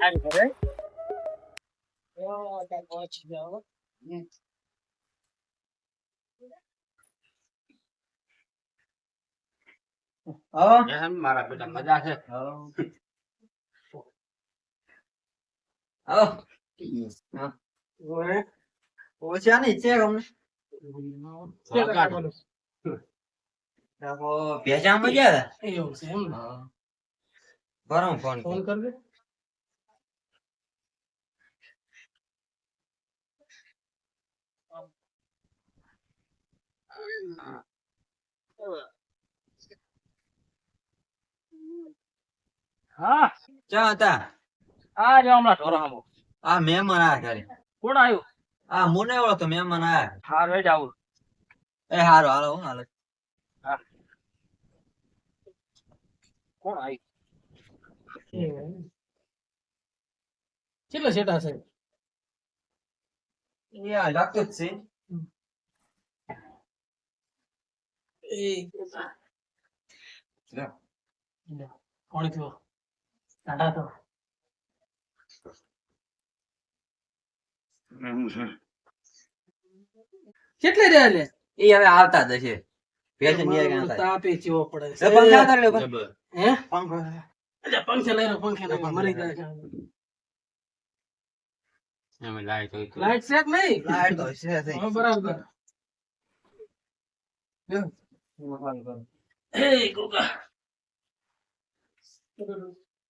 આવી ઘરે ઓ ત્યાં પહોંચી જાઓ હા મારા બેટા મજા છે હા ઓય ઓછા નહીં છે અમને કેટલા કાઢવાનું? તો ભેજામાં ગયા એવું છે એમ ને બરાબર ફોન ફોન કરજે હા. ચા હતા? આ જો હમણાં ઢોરામો આ મહેમાન આયા ઘરે. કોણ આવ્યું? આ મુને વાળો તો મહેમાન આયા. હાર વેજ આવું. એ હારો હાલો હું હાલો. કોણ આવ્યું? કેટલા સેટા છે? એ આ લાગતો જ છે એ કોણ થયો ટાટા તો કેટલે રહ્યા લે? એ હવે આવતા જ હશે. ભેજની આવતા તાપે ચેવો પડે એ પંખા કરી લ્યો હે? પંખો. અલ્યા પંખે લઈ રહ્યો પંખે લઈ મરી જાય છે. લાઈટ હોય લાઈટ છે કે નહીં? લાઈટ તો છે બરાબર.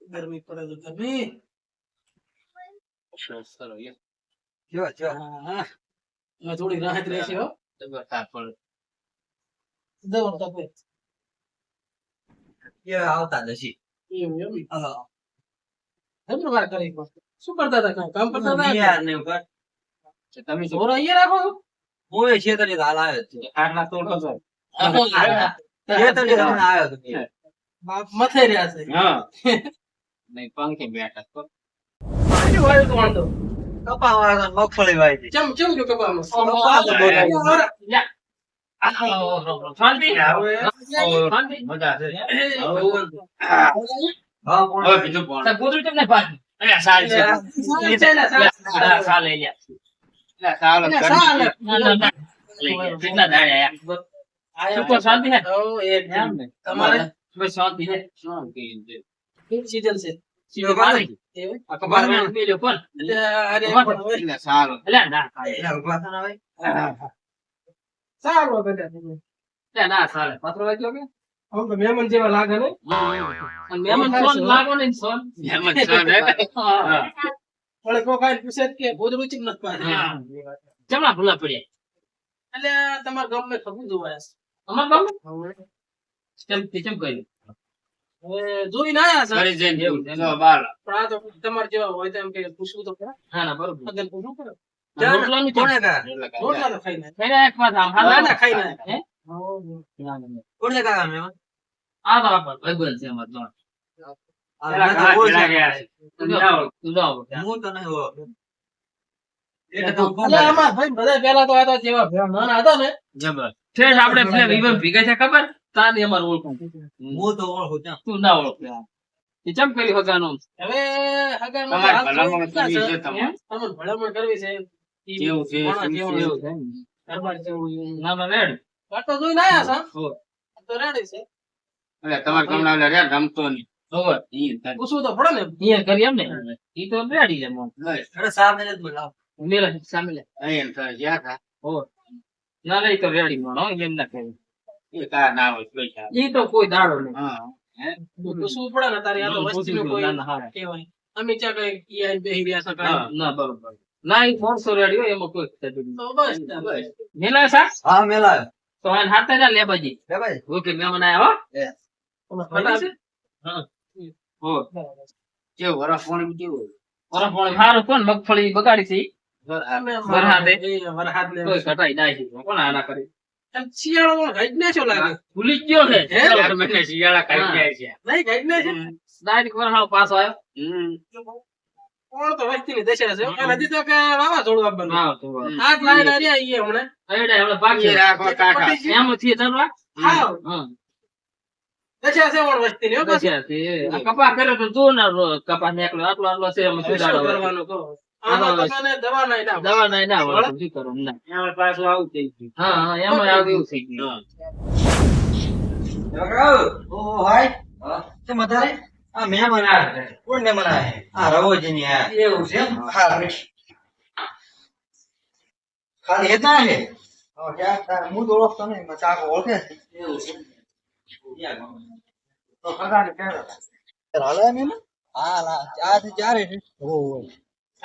ગરમી પડે તો ગરમી જો જો. હા થોડી રાહત રહેશે હો. આવતા જ એમ એમ હા. જબર વાર કરી શું કરતા હતા કામ? કરતા હતા? યાર ને ઉપર. તમે જોર અહીંયા રાખો છો? હું એ છેતરી હાલ આવ્યો જ છું. ખાટલા તોડો છો? છેતરી તમને આવ્યો તો બાપ મથે રહ્યા છે. હા. નહીં, પંખે બેઠા છો. શું વાયુ તો વાંધો કપા વાળા મગફળી વાવી ચમ જો. કપા શાંતિ. કેટલા દાડ્યા યાર? શાંતિ છે? તમારે? શાંતિ છે. શાંતિ સીઝન છે સીધો મારી. એવું? આ કપાળ વાળો પેલો કોણ? અલ્યા, અરે કોણ? પણ હવે અલ્યા, સાલ. અલ્યા, ના, એટલે ઊભા થા ને ભાઈ. સારું બધા તમે. અલ્યા, ના, સાલ. પત્રો વાંચ્યો કે? આમ તો મહેમાન જેવા લાગે ને અને લાગો ને સોન. મહેમાન સોન, પણ કોઈ પૂછે કે ભૂત રૂચિ નથી. ચમડા ભૂલા પડ્યા. એટલે તમારા ગામમાં ખબર જોવાય છે. અમારા ગામમાં? કેમ તે કેમ કર્યું? હવે જોઈને આયા છે ઘરે જઈને જેવું એનો બાર. પણ આ તો તમારે જેવા હોય તો એમ કે પૂછવું તો ખરા હા, ના, બરોબર. અગર પૂછવું પડે રોટલાનું કોણે કેમ? રોટલા તો ખાઈ નાખે. ખાઈને એક વાત આમ, હા, ના, ના, ખાઈ ના, ના, ના. કોણે કાકા મહેમાન? આ તો આપણો ભાઈબંધ છે અમારો ત્રણ. આ પેલા તો. હું નહીં. એટલે ભાઈ બધા પેલા આ તો જેવા ભેળા હતા ને જબર. ઠેઠ આપણે પેલા વિવાહ ભેગા છે ખબર? તાને અમાર ઓળખું હું તો ઓળખું ત્યાં. તું ના ઓળખ એ ચમ કર્યું હગાનો? હવે હગાનો તમારે ભલામણ કરવી છે? તમારે. તમને ભલામણ કરવી છે. કેવું છે કેવું છે? જેવું. ના ના રેડ. આ તો જોઈને આયા છો? તો રેડ છે. એટલે તમારે કમણા ઓલા રેડ રમતો નહીં થાય. પૂછવું તો પડે ને. અહીંયા કરી એમ ને? ઈ તો રેડી છે મોં. અરે સામે જ બોલાવો. મેલા સામે લે. અહીંયા થાય જ્યાં થાય. હોવે. ના લે તો રેડી મોણ એમ ના કહે એ કા ના હોય પૈસા ઈ તો કોઈ દાડો નહીં. હા હે? પૂછવું પડે ને તારે આ તો પૂછી કોઈ ના, ના, હા. કહેવાય. અમે ત્યાં કઈ ઈ બેહી રહ્યા છે ના બરોબર. ના ઈ માણસો રેડી હોય એમાં કોઈ તો બસ બસ. મેલા સા હા મેલાયો. તો આને હાથે જા લે બાજી. લે ભાઈ. ઓકે મહેમાન આયા હો. હો. કેવું સારું કોણ મગફળી બગાડી છે કોણ વસ્તી ની તો કપા કર્યો તો જો ના કપા નીકળ્યો આટલો આટલો છે ખાલી. હેતા હે? હું તો ઓળખતો નહીં ચાકો ઓળખે એવું છે? તો ખરા ને ક્યારે હાલ હા ચાર ચારે છે.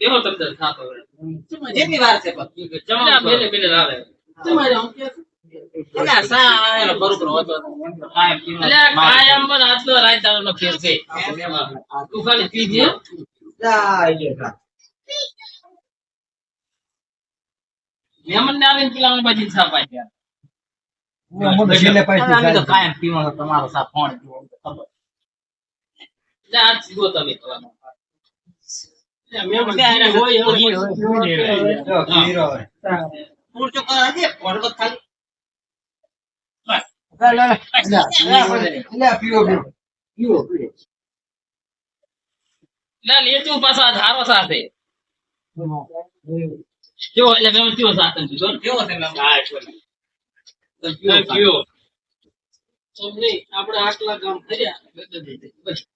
કેવો તમને થાતો જેટલી વાર છે જમા મેલે મેલે આવે તમારે આમ કે તમારો સા ફોન તમે લેતું પાછા ધારો સાથે કેવો એટલે મેં કેવો સાથ છો આપણે આટલા ગામ ફર્યા બસ.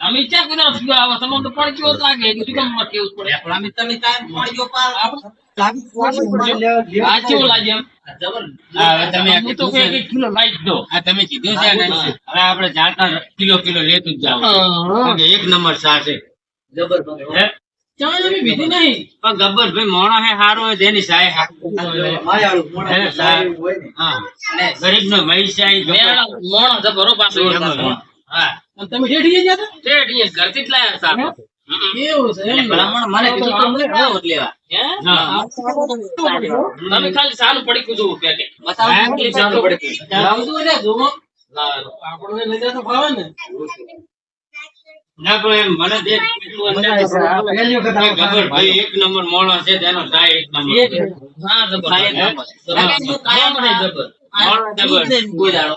અમે ક્યાં કુદા સુગા આવા? તમને તો પડ ગયો લાગે કે શું કામ કેવું પડે? પણ અમે તમે તાર પડ. ગયો? પાર આ એક નંબર સાસે જબર બીજું નહીં. પણ ગબ્બર ભાઈ મોણો હે સારો હોય તેની સાય ગરીબ નો મહેશ મોણો તો બરો પાછો હા. એવું લેવા. તમે પડી કીધું ના. પણ એમ મને ખબર ભાઈ એક નંબર મોડો છે તેનો થાય એક નંબર. હા જબર. જબર. જબર. કોઈ દાડો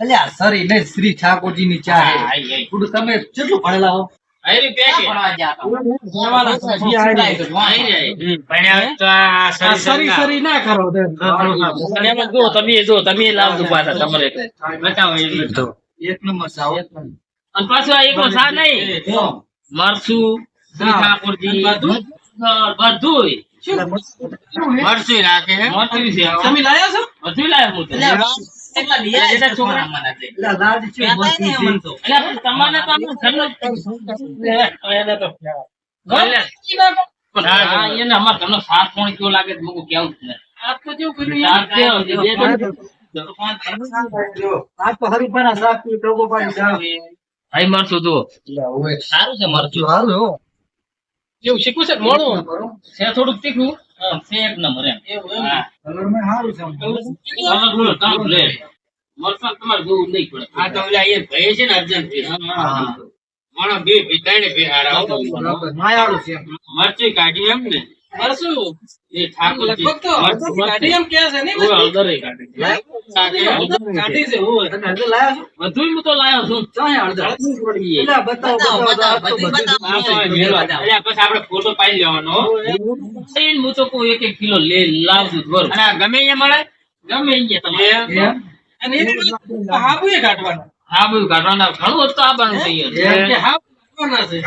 અલ્યા સરી ને શ્રી ઠાકોરજી ની ચા. થોડું તમે કેટલું ભણેલા હો. આયરી પેકે. જવાના છે. જી, આઈ આઈ જાય. પણ હવે તો આ આ સરી સરી સરી સરી ના કરો તે. અને એમાં જો તમે લાવજો પાછા તમારે. બતાવો એક નંબર સાવ. અને પાછું આ એકલો સા નહીં. જો. શ્રી ઠાકોરજી. બધું? બધું રાખે છે તમે લાયા છો? બધું લાવ્યો હું સાત પોણ કેવો લાગે કેવું તો સારું છે મરચું સારું હો. જેવું શીખવું છે મોડું? છે થોડુંક તીખું હા, છે નંબર એમ એવું એમ. સારું છે કલર બોલો, કામ લે. મરચાં તમારે જોવું નહીં પડે આ તો ઓલા એ ભાઈ છે ને અર્જન્ટ હા. માણસ બે ત્રણે બે હારા માયાળું છે એમ. કાઢી એમ ને મરસું. એ ફોટો પાડી લેવાનો. હું તો કોઈ એક એક કિલો લે લાવજો અને ગમે અહીંયા મળે? ગમે અહીંયા તમે અને વાત હાબુએ કાઢવાના. કાઢવાના ઘણું હતું થઈ ગયું. હાબુ કાઢવાના છે.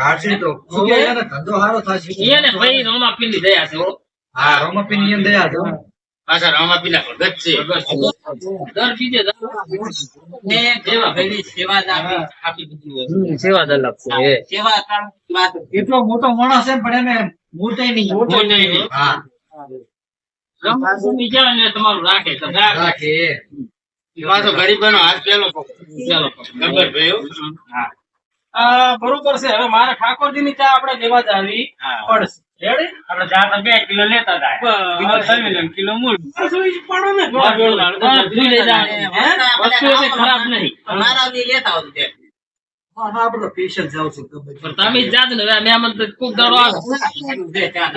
ધંધો સારો થશે. એને ભાઈ રોમા પીલી દયા છે હો. હા, રોમાપીની એમ દયા તો. પાછા રમા ના ભગત છે દર બીજે દર ને સેવા ભાઈની સેવા આપી આપી દીધી હોય. સેવા જ અલગ છે સેવા કરવાની વાત એટલો મોટો માણસ છે પણ એને મોટે નહીં. મોટે નહીં. હા, ને તમારું રાખે તો રાખે. પાછો ગરીબોનો હાથ પેલો. પેલો ગબ્બર ભાઈ હો. બરોબર છે. હવે મારે ઠાકોરજીની ચા આપણે લેવા જ આવી હા. પડશે. આપણે બે કિલો લેતા કિલો મૂળ. પડો ને. ખરાબ નહીં. લેતા જાવ છું. પણ તમે જાત ને હવે અમે આમ તો કોક આવે.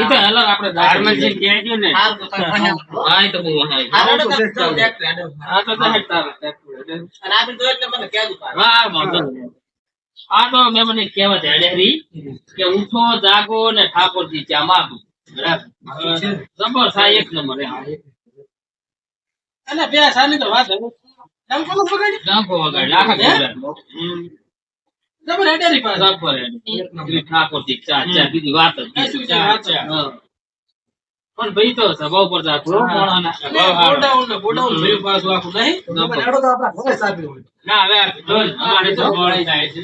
તો હેલો કહેજો ને. હા એ તો બહુ. હા, વાંધો. આ તો મેં મને કહેવત હેડેરી કે ઉઠો જાગો ને ઠાકોરજી ચા માગો. બરાબર? જબર એક નંબર અને બે સાની તો વાત ડંકો વગાડી હેડેરી પાસે જબર. ઠાકોરજી ચા ચા બીજી વાત જ વાત છે. પણ ભાઈ તો સભા ઉપર. ગોડાઉન ને હવે અમારે તો જાય છે.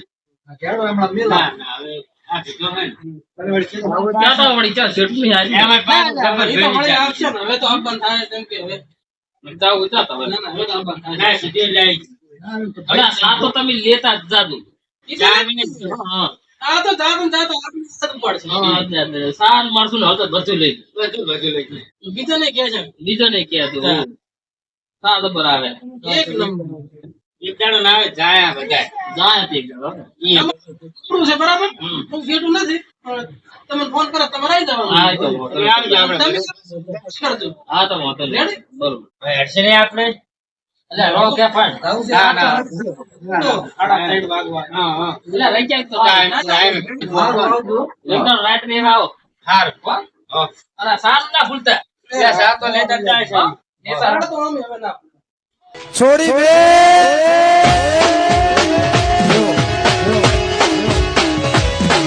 તેમ કે હવે જાવું જાત હવે. ના ના હવે તો અપન થાય ના, સીધી લઈ આવી. હવે આ સા તો તમે લેતા જ જાજો. ઈ તો ચા વિને- હા. આ તો જાતું ને જાતું આપણે જવું પડશે. હા, જ જાત. સાર માણસોને હવે તો બધું લઈ લો. બધું બધું લઈ લો. બીજો ને કે છે બીજો ને કે આવે. એક નંબર. એક ના આવે જાય આ જાય તે એક દાડો. ઈ એમ. થોડું છે બરાબર? હું જેટલું નથી પણ ફોન કરો તમારે આવી જવાનું. હા, તો નહીં. આવી જાઓ તમે કરજો. હા તો વાંધો નહીં. બરોબર. હેડશે નહીં આપણે? એટલે રો કે પણ ના, ના. તો સાડા વાગવા હા હા. એટલે રહી જાય તો આવું, આવું. રાત ને આવો. હાર હો? સાત ના ભૂલતા. સાત તો લેતા જાય છે. એ સાડા તો અમે હવે ના છોડી બે